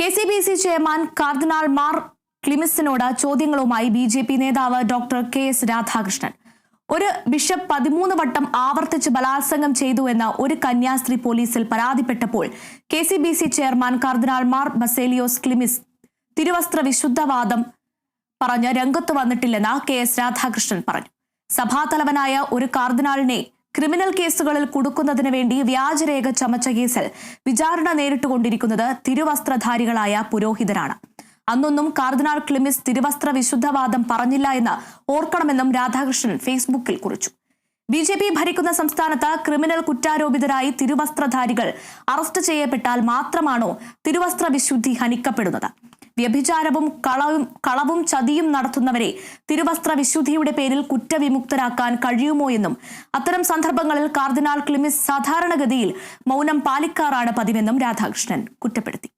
K C B C chairman cardinal Mar ക്ലിമിസിനോട് ചോദ്യങ്ങളുമായി B J P നേതാവ് doctor K S Radhakrishnan. ഒരു bishop പതിമൂന്ന് വട്ടം ആവർത്തിച്ച് ബലാത്സംഗം ചെയ്തു എന്ന ഒരു കന്യാസ്ത്രീ പോലീസിൽ പരാതിപ്പെട്ടപ്പോൾ K C B C chairman cardinal Mar Baselios Cleemis തിരുവസ്ത്ര വിശുദ്ധവാദം പറഞ്ഞ് രംഗത്ത് വന്നിട്ടില്ലെന്ന് കെ എസ് രാധാകൃഷ്ണൻ പറഞ്ഞു. സഭാതലവനായ ഒരു കാർദിനാളിനെ ക്രിമിനൽ കേസുകളിൽ കുടുക്കുന്നതിന് വേണ്ടി വ്യാജരേഖ ചമച്ച കേസിൽ വിചാരണ നേരിട്ടുകൊണ്ടിരിക്കുന്നത് തിരുവസ്ത്രധാരികളായ പുരോഹിതരാണ്. അന്നൊന്നും കാർദിനാൾ ക്ലിമിസ് തിരുവസ്ത്ര വിശുദ്ധവാദം പറഞ്ഞില്ല എന്ന് ഓർക്കണമെന്നും രാധാകൃഷ്ണൻ ഫേസ്ബുക്കിൽ കുറിച്ചു. ബി ജെ പി ഭരിക്കുന്ന സംസ്ഥാനത്ത് ക്രിമിനൽ കുറ്റാരോപിതരായി തിരുവസ്ത്രധാരികൾ അറസ്റ്റ് ചെയ്യപ്പെട്ടാൽ മാത്രമാണോ തിരുവസ്ത്ര വിശുദ്ധി ഹനിക്കപ്പെടുന്നത്? വ്യഭിചാരവും കളവും കളവും ചതിയും നടത്തുന്നവരെ തിരുവസ്ത്ര വിശുദ്ധിയുടെ പേരിൽ കുറ്റവിമുക്തരാക്കാൻ കഴിയുമോ എന്നും അത്തരം സന്ദർഭങ്ങളിൽ കാർദിനാൾ ക്ലിമിസ് സാധാരണഗതിയിൽ മൗനം പാലിക്കാറാണ് പതിവെന്നും രാധാകൃഷ്ണൻ കുറ്റപ്പെടുത്തി.